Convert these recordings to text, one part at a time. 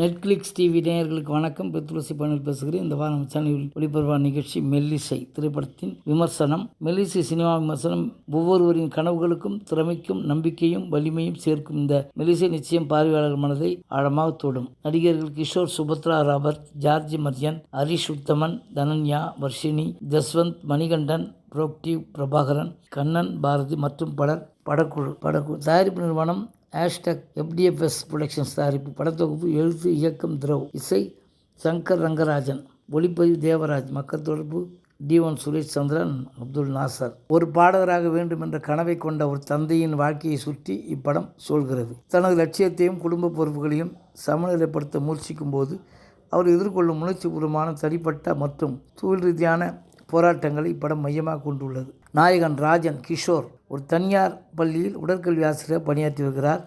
Netflix TV நேயர்களுக்கு வணக்கம். பெத்துளசி பணியில் பேசுகிறேன். இந்த வாரம் சேனலில் ஒளிபரப்பான நிகழ்ச்சி மெல்லிசை திரைப்படத்தின் விமர்சனம். மெல்லிசை சினிமா விமர்சனம். ஒவ்வொருவரின் கனவுகளுக்கும் திறமைக்கும் நம்பிக்கையும் வலிமையும் சேர்க்கும் இந்த மெல்லிசை நிச்சயம் பார்வையாளர் மனதை ஆழமாக தொடும். நடிகர்கள் கிஷோர் சுபத்ரா ராபர்ட் ஜார்ஜ் மரியன் ஹரிஷ் உத்தமன் தனன்யா வர்ஷினி ஜஸ்வந்த் மணிகண்டன் புரோக்டிவ் பிரபாகரன் கண்ணன் பாரதி மற்றும் பலர் படக்குழு படக்குழு. தயாரிப்பு நிறுவனம் ஹேஷ்டாக் எஃப்டிஎஃப்எஸ் புரொடக்ஷன்ஸ் தயாரிப்பு. படத்தொகுப்பு எழுத்து இயக்கம் திரவ் இசை சங்கர் ரங்கராஜன். ஒளிப்பதிவு தேவராஜ். மக்கள் தொடர்பு டி ஒன் சுரேஷ் சந்திரன் அப்துல் நாசர். ஒரு பாடகராக வேண்டும் என்ற கனவை கொண்ட ஒரு தந்தையின் வாழ்க்கையை சுற்றி இப்படம் சொல்கிறது தனது லட்சியத்தையும் குடும்ப பொறுப்புகளையும் சமநிலைப்படுத்த முயற்சிக்கும் போது அவர் எதிர்கொள்ளும் உணர்ச்சிபூர்வமான தனிப்பட்ட மற்றும் தொழில் ரீதியான போராட்டங்களை இப்படம் மையமாக கொண்டுள்ளது. நாயகன் ராஜன் கிஷோர் ஒரு தனியார் பள்ளியில் உடற்கல்வி ஆசிரியர் பணியாற்றி வருகிறார்.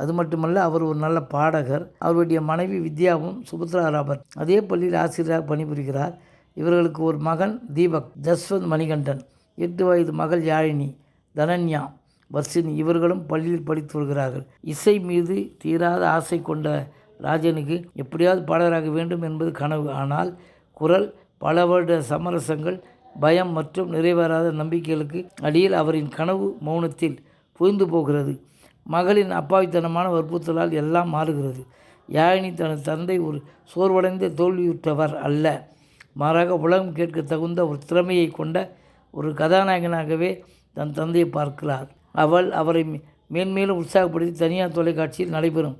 அது மட்டுமல்ல அவர் ஒரு நல்ல பாடகர். அவருடைய மனைவி வித்யாவும் சுபத்ரா ராபர்ட் அதே பள்ளியில் ஆசிரியராக பணிபுரிகிறார். இவர்களுக்கு ஒரு மகன் தீபக் ஜஸ்வந்த் மணிகண்டன் எட்டு வயது மகள் யாழினி தனன்யா வர்ஷினி இவர்களும் பள்ளியில் படித்து வருகிறார்கள். இசை மீது தீராத ஆசை கொண்ட ராஜனுக்கு எப்படியாவது பாடகராக வேண்டும் என்பது கனவு. ஆனால் குரல் பல வருட சமரசங்கள் பயம் மற்றும் நிறைவேறாத நம்பிக்கைகளுக்கு அடியில் அவரின் கனவு மௌனத்தில் புரிந்து போகிறது. மகளின் அப்பாவித்தனமான வற்புறுத்தலால் எல்லாம் மாறுகிறது. யாழினி தனது தந்தை ஒரு சோர்வடைந்த தோல்வியுற்றவர் அல்ல. மாறாக உலகம் கேட்க தகுந்த ஒரு திறமையை கொண்ட ஒரு கதாநாயகனாகவே தன் தந்தையை பார்க்கிறார். அவள் அவரை மேன்மேலும் உற்சாகப்படுத்தி தனியார் தொலைக்காட்சியில் நடைபெறும்.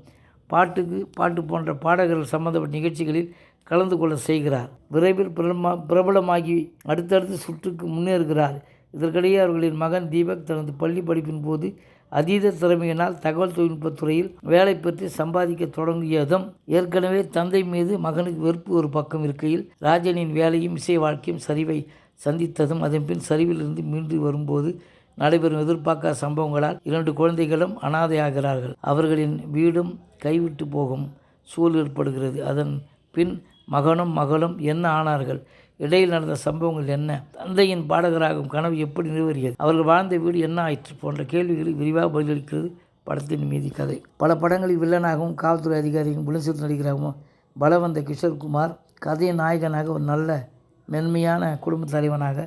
பாட்டுக்கு பாட்டு போன்ற பாடகர்கள் சம்பந்தப்பட்ட நிகழ்ச்சிகளில் கலந்து கொள்ள செய்கிறார். விரைவில் பிரபலமா பிரபலமாகி அடுத்தடுத்த சுற்றுக்கு முன்னேறுகிறார் இதற்கிடையே அவர்களின் மகன் தீபக் தனது பள்ளி படிப்பின் போது அதீத திறமையினால் தகவல் தொழில்நுட்பத் துறையில் வேலை பெற்று சம்பாதிக்க தொடங்கியதும் ஏற்கனவே தந்தை மீது மகனுக்கு வெறுப்பு ஒரு பக்கம் இருக்கையில் ராஜனின் வேலையும் இசை வாழ்க்கையும் சரிவை சந்தித்ததும் அதன்பின் சரிவிலிருந்து மீண்டு வரும்போது நடைபெறும் எதிர்பார்க்காத சம்பவங்களால் இரண்டு குழந்தைகளும் அனாதையாகிறார்கள். அவர்களின் வீடும் கைவிட்டு போகும் சூழல் ஏற்படுகிறது. அதன் பின் மகனும் மகளும் என்ன ஆனார்கள்? இடையில் நடந்த சம்பவங்கள் என்ன? தந்தையின் பாடகராகும் கனவு எப்படி நிறைவேறியது? அவர்கள் வாழ்ந்த வீடு என்ன ஆயிற்று? போன்ற கேள்விகளை விரிவாக பதிலளிக்கிறது படத்தின் மீதி கதை. பல படங்களில் வில்லனாகவும் காவல்துறை அதிகாரியும் குணசீர் நடிகராகவும் பலவந்த கிஷோர்குமார் கதையின் நாயகனாக ஒரு நல்ல மென்மையான குடும்ப தலைவனாக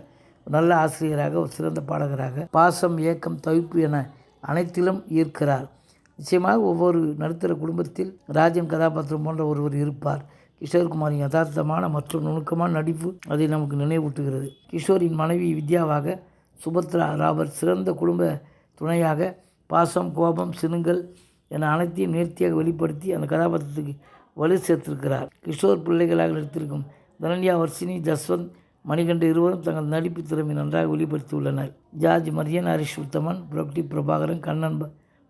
ஒரு நல்ல ஆசிரியராக ஒரு சிறந்த பாடகராக பாசம் ஏக்கம் தவிப்பு என அனைத்திலும் ஈர்க்கிறார். நிச்சயமாக ஒவ்வொரு நடுத்தர குடும்பத்தில் ராஜ்யம் கதாபாத்திரம் போன்ற ஒருவர் இருப்பார். கிஷோர்குமாரின் யதார்த்தமான மற்றும் நுணுக்கமான நடிப்பு அதை நமக்கு நினைவூட்டுகிறது. கிஷோரின் மனைவி வித்யாவாக சுபத்ரா ராபர்ட் சிறந்த குடும்ப துணையாக பாசம் கோபம் சினுங்கள் என அனைத்தையும் நேர்த்தியாக வெளிப்படுத்தி அந்த கதாபாத்திரத்துக்கு வலு சேர்த்திருக்கிறார். கிஷோர் பிள்ளைகளாக நடித்திருக்கும் தனன்யா வர்ஷினி ஜஸ்வந்த் மணிகண்ட இருவரும் தங்கள் நடிப்பு திறமை நன்றாக வெளிப்படுத்தியுள்ளனர். ஜார்ஜ் மரியன் ஹரிஷ் உத்தமன் புரக்டி பிரபாகரன் கண்ணன்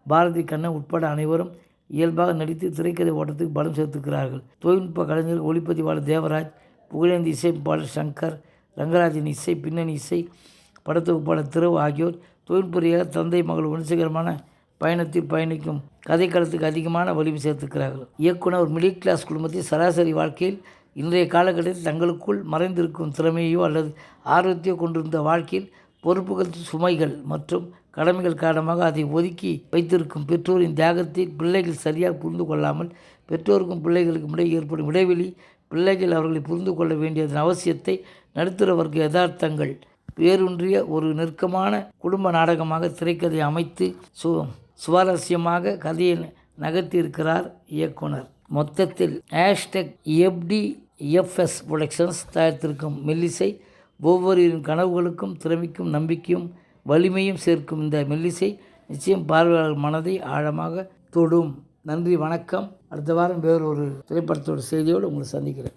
பாரதி கண்ணன் உட்பட அனைவரும் இயல்பாக நடித்து திரைக்கதை ஓட்டத்துக்கு பலம் சேர்த்துக்கிறார்கள் தொழில்நுட்ப கலைஞர் ஒளிப்பதிவாளர் தேவராஜ் புகழேந்தி இசைப்பாளர் சங்கர் ரங்கராஜன் இசை பின்னணி இசை படத்தொகுப்பாளர் திரவு ஆகியோர் தொழில்புரியாக தந்தை மகள் உணர்ச்சிகரமான பயணத்தில் பயணிக்கும் கதைக்களத்துக்கு அதிகமான வலிமை சேர்த்துக்கிறார்கள் இயக்குனர் ஒரு மிடில் கிளாஸ் குடும்பத்தில் சராசரி வாழ்க்கையில் இன்றைய காலகட்டத்தில் தங்களுக்குள் மறைந்திருக்கும் திறமையோ அல்லது ஆர்வத்தையோ கொண்டிருந்த வாழ்க்கையில் பொறுப்புகள் சுமைகள் மற்றும் கடமைகள் காரணமாக அதை ஒதுக்கி வைத்திருக்கும் பெற்றோரின் தியாகத்தை பிள்ளைகள் சரியாக புரிந்து கொள்ளாமல் பெற்றோருக்கும் பிள்ளைகளுக்கும் இடையே ஏற்படும் இடைவெளி பிள்ளைகள் அவர்களை புரிந்து கொள்ள வேண்டியதன் அவசியத்தை நடுத்தர வர்க்க யதார்த்தங்கள். வேரூன்றிய ஒரு நெருக்கமான குடும்ப நாடகமாக திரைக்கதை அமைத்து சு சுவாரஸ்யமாக கதையை நகர்த்தியிருக்கிறார் இயக்குனர். மொத்தத்தில் ஹேஷ்டேக் எப்டி எஃப்எஸ் ப்ரொடக்ஷன்ஸ் தயாரித்திருக்கும் மெல்லிசை ஒவ்வொருவரின் கனவுகளுக்கும் திறமைக்கும் நம்பிக்கையும் வலிமையும் சேர்க்கும் இந்த மெல்லிசை நிச்சயம் பார்வையாளர் மனதை ஆழமாக தொடும். நன்றி வணக்கம். அடுத்த வாரம் வேறொரு திரைப்படத்தோட செய்தியோடு உங்களை சந்திக்கிறேன்.